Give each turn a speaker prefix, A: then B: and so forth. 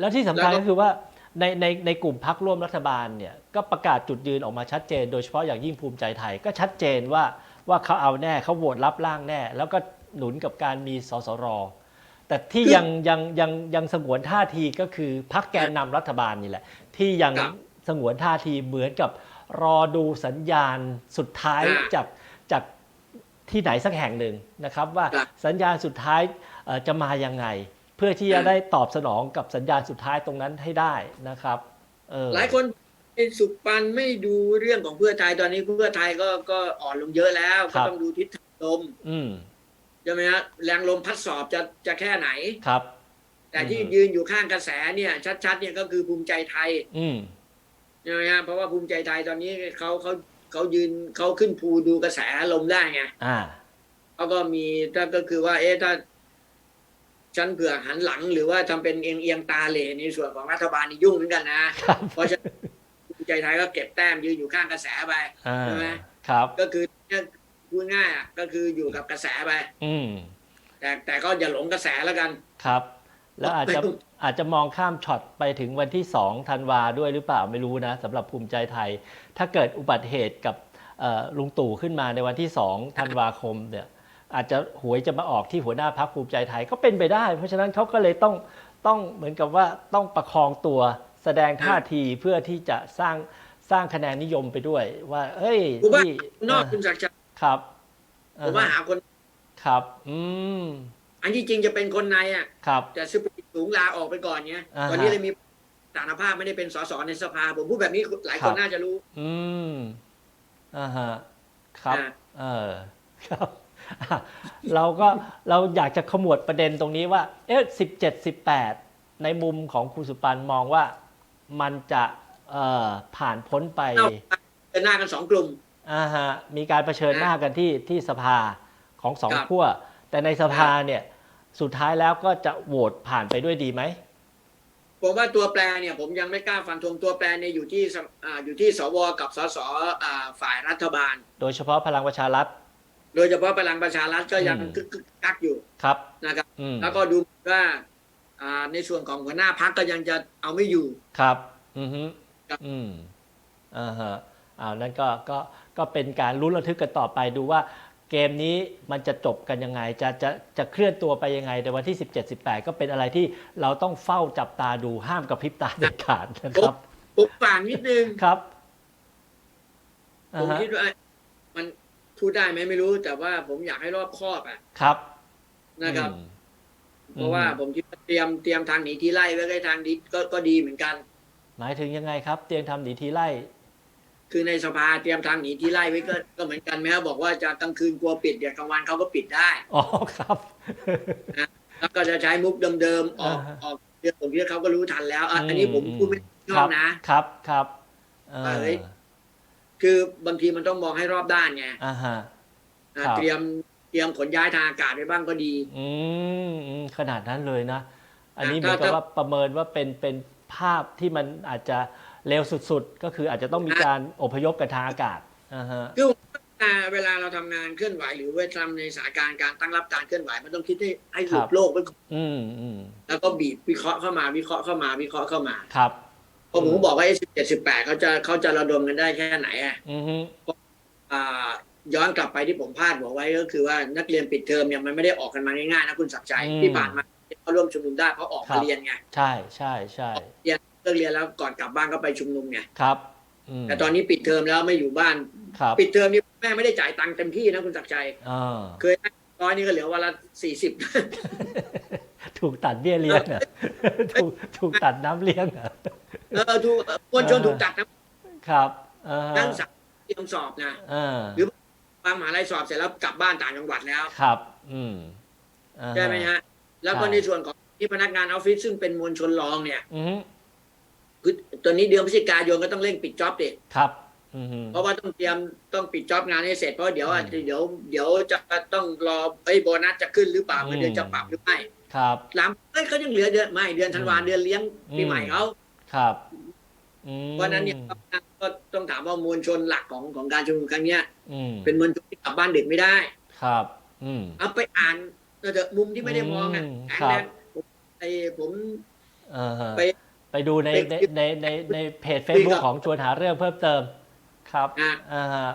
A: แล้วที่สำคัญ
B: แล้วก็
A: ก็คือว่าในในในกลุ่มพักร่วมรัฐบาลเนี่ยก็ประกาศจุดยืนออกมาชัดเจน โดยเฉพาะอย่างยิ่งภูมิใจไทย ก็ชัดเจนว่าว่าเขาเอาแน่เขาโหวตรับร่างแน่ แล้วก็หนุนกับการมีสสร แต่ที่ยังยังยังยังสงวนท่าทีก็คือพักแกนนำรัฐบาลนี่แหละ ที่ยัง
B: ครับ
A: สงวนท่าทีเหมือนกับรอดูสัญญาณสุดท้าย
B: อ่า
A: จากจากที่ไหนสักแห่งหนึ่งนะครับ ว่า
B: ครับ
A: สัญญาณสุดท้ายเอ่อจะมายังไงเพื่อที่จะได้ตอบสนองกับสัญญาณสุดท้ายตรงนั้นให้ได้นะครับเออ
B: หลายคนเป็นสุปันไม่ดูเรื่องของเพื่อไทยตอนนี้เพื่อไทยก็ก็อ่อนลงเยอะแล้ว ก็ต้องดูทิศทางลม
A: อืม
B: ใช่ไหมฮะแรงลมพัดสอบจะจะแค่ไหน
A: ครับ
B: แต่ที่
A: อืม
B: ยืนอยู่ข้างกระแสเนี่ย ชัด ๆ เนี่ยก็คือภูมิใจไทย
A: อืม
B: ใช่ไหมฮะเพราะว่าภูมิใจไทยตอนนี้เขาเขาเขายืนเขาขึ้นภูดูกระแสลมได้ไง
A: อ่า
B: เขาก็มีถ้าก็คือว่า เอ๊ะถ้า ฉันเผื่อหันหลังหรือว่าทำเป็นเอียงเอียงๆตาเหลในส่วนของรัฐบาลนี่ยุ่งเหมือนกันนะ
A: ครับ
B: เพราะฉะนั้นภูมิใจไทยก็เก็บแต้มยืนอยู่ข้างกระแสไป
A: อ่า
B: ใช่ไหม
A: ครับ
B: ก็คือเนี่ยพูดง่ายอะก็คืออยู่กับกระแสไป
A: อืม
B: แต่แต่ก็อย่าหลงกระแสแล้วกัน
A: ครับ แล้วอาจจะ
B: ไม่ต้อง
A: อาจจะมองข้ามช็อตไปถึงวันที่2ธันวาด้วยหรือเปล่าไม่รู้นะสำหรับภูมิใจไทย ถ้าเกิดอุบัติเหตุกับเอ่อลุงตู่ขึ้นมาในวันที่2ธันวาคมเนี่ย อาจจะหวยจะมาออกที่หัวหน้าพักภูมิใจไทยก็เป็นไปได้ เพราะฉะนั้นเขาก็เลยต้องต้องเหมือนกับว่าต้องประคองตัวแสดงท่าทีเพื่อที่จะสร้างสร้างคะแนนนิยมไปด้วย ว่าเฮ้ย
B: ผมว่า
A: นี่
B: นอกคุณศักดิ์ชัย
A: ครับ
B: ผมว่าหาคน
A: ครับ อืม
B: อันที่จริงจะเป็นคนในอะ
A: ครับ
B: แต่สปิริตสูงลาออกไปก่อนเนี้ย
A: อ่าฮะ
B: ตอนนี้เลยมีสถานภาพไม่ได้เป็นสสในสภา ผมพูดแบบนี้หลายคน
A: ครับ
B: น่าจะรู้
A: อืมอ่าฮะครับ
B: อ่า
A: เออครับอะ เราก็เราอยากจะขมวดประเด็นตรงนี้ว่า เอ๊ะสิบเจ็ดสิบแปดในมุมของคุณสุปันมองว่ามันจะเอ่อผ่านพ้นไป
B: เอ้าเดินหน้ากันสองกลุ่ม
A: อ่าฮะมีการเผชิญหน้ากันที่ที่สภาของสอง
B: ครับ
A: ขั้วแต่ในสภาเนี่ยสุดท้ายแล้วก็จะโหวตผ่านไปด้วยดีไหม
B: ผมว่าตัวแปรเนี่ยผมยังไม่กล้าฟันธงตัวแปรเนี่ยอยู่ที่สอ่าอยู่ที่สวกับสสอ่าฝ่ายรัฐบาล
A: โดยเฉพาะพลังประชารัฐ
B: โดยเฉพาะพลังประชารัฐก็ยัง
A: อืม
B: คึกคึกคักอยู่
A: ครับ
B: นะครับ
A: อืม
B: แล้วก็ดูว่าอ่าในส่วนของหัวหน้าพักก็ยังจะเอาไม่อยู่
A: ครับ อือฮึ
B: ครับ
A: อืมอ่าฮะอ้าวนั่นก็ก็ก็เป็นการลุ้นระทึกกันต่อไปดูว่าเกมนี้มันจะจบกันยังไง จะจะจะเคลื่อนตัวไปยังไงในวันที่ 17 18 ก็เป็นอะไรที่เราต้องเฝ้าจับตาดูห้ามกระพริบตาเด็ดขาดนะครับ
B: ผมฝากนิดนึง
A: ครับ
B: ผ
A: อ่ามฮะ
B: คิดว่ามัน พูดได้ไหมไม่รู้แต่ว่าผมอยากให้รอบคอบอะ
A: ครับ
B: นะครับ
A: อืม
B: เพราะว่า
A: อืม
B: ผมคิดว่าเตรียมเตรียมทางหนีทีไล่ไว้ใกล้ทางดีก็ก็ดีเหมือนกัน
A: หมายถึงยังไงครับ เตรียมทำหนีทีไล่
B: คือในสภาเตรียมทางหนีทีไล่ไว้ก็ก็เหมือนกันแม้บอกว่าจะกลางคืนกลัวปิดเดี๋ยวกลางวันเขาก็ปิดได้
A: อ๋อครับ
B: แล้วก็จะใช้มุกเดิมๆออก
A: อ่าฮะ
B: ออกเรื่องผมคิดว่าเขาก็รู้ทันแล้วอะอันนี้ผมพูดไม่ชอบนะ
A: ครับครับเออ
B: เอ้ย คือบางทีมันต้องมองให้รอบด้านไง
A: อ่าฮะ
B: อะ
A: ครับ
B: เตรียมเตรียมขนย้ายทางอากาศไปบ้างก็ดี
A: อืมอืมขนาดนั้นเลยนะ อันนี้เห
B: ถ้า
A: มือนกับ
B: ถ้า
A: ว่าประเมินว่าเป็นเป็นภาพที่มันอาจจะเร็วสุดๆ ก็คืออาจจะต้องมีการอพยพกันทางอากาศอ่าฮะ
B: คืออ่าเวลาเราทำงานเคลื่อนไหวหรือว่าทำในสถานการณ์การตั้งรับการเคลื่อนไหวมันต้องคิดให้ให้หลุ
A: ครั
B: ด
A: บ
B: โลกไปก่อน
A: อืมอืม
B: แล้วก็บีบวิเคราะห์เข้ามาวิเคราะห์เข้ามาวิเคราะห์เข้ามา
A: ครับ
B: เพราะผมก็บอกว่าสิบเจ็ดสิบแปดเขาจะเขาจะระดมกันได้แค่ไหนอะ
A: อือฮึ
B: อ่าย้อนกลับไปที่ผมพาดบอกไว้ก็คือว่านักเรียนปิดเทอมเนี่ยมันไม่ได้ออกกันมาง่ายๆนะคุณศักดิ์ชัยที่ผ่านมาเขาร่วมชุมนุมได้เพราะออกมาเรียนไง
A: ใช่ใช่ใช่
B: เรียนเลิกเรียนแล้วก่อนกลับบ้านก็ไปชุมนุมไง
A: ครับอืม
B: แต่ตอนนี้ปิดเทอมแล้วไม่อยู่บ้าน
A: ครับ
B: ปิดเทอมนี่แม่ไม่ได้จ่ายตังค์เต็มที่นะคุณศักดิ์ชัย
A: อ่า
B: เคยได้ร้อยนี่ก็เหลือวันละสี่สิบ
A: ถูกตัดเบี้ยเลี้ยงเหรอถูกถูกตัดน้ำเลี้ยงเหรอ
B: เออถูกมวลชนถูกตัดนะครับ
A: อ่าฮะ
B: นักศึกษาเตรียมสอบนะ
A: อ่า
B: หรือบางมหาลัยสอบเสร็จแล้วกลับบ้านต่างจังหวัดแล้ว
A: ครับ อืมอ่าฮะ
B: ใช่ไหมฮะ แล้วก็
A: ใช่
B: ในส่วนของที่พนักงานออฟฟิศซึ่งเป็นมวลชนรองเนี่ย
A: อือฮึ
B: คือตอนนี้เดือนพฤศจิกายนก็ต้องเร่งปิดจ็อบเด็
A: ครับอือฮึ
B: เพราะว่าต้องเตรียมต้องปิดจ็อบงานให้เสร็จเพราะเดี๋ยวอะ
A: อืม
B: เดี๋ยวเดี๋ยวจะต้องรอไอ้ยโบนัสจะขึ้นหรือเปล่า
A: อืม
B: เงินเดือนจะปรับหรือไม่
A: ครับ
B: หลังเอ้ยเขายังเหลือเดือนไม่เดือนธันวา
A: อืม
B: เดือนเลี้ยงปี
A: อืม
B: ใหม่เขา
A: ครับอืม
B: เพราะฉะนั้นเนี่ยก็ต้องถามว่ามวลชนหลักของของการชุมนุมครั้งเนี้ย
A: อืม
B: เป็นมวลชนที่กลับบ้านดึกไม่ได้
A: ครับ อืม
B: เอาไปอ่านเถอะมุมที่ไม่ได้มองอะ
A: อืม
B: แข็ง
A: ครับ
B: แรงผมไอ้ผม
A: เออฮะ
B: ไป
A: ไปดูใน
B: ไป
A: ในในในในเพจ Facebook
B: ครับ
A: ของชวนหาเรื่องเพิ่มเติม ครับ
B: อะ
A: อ่าฮะ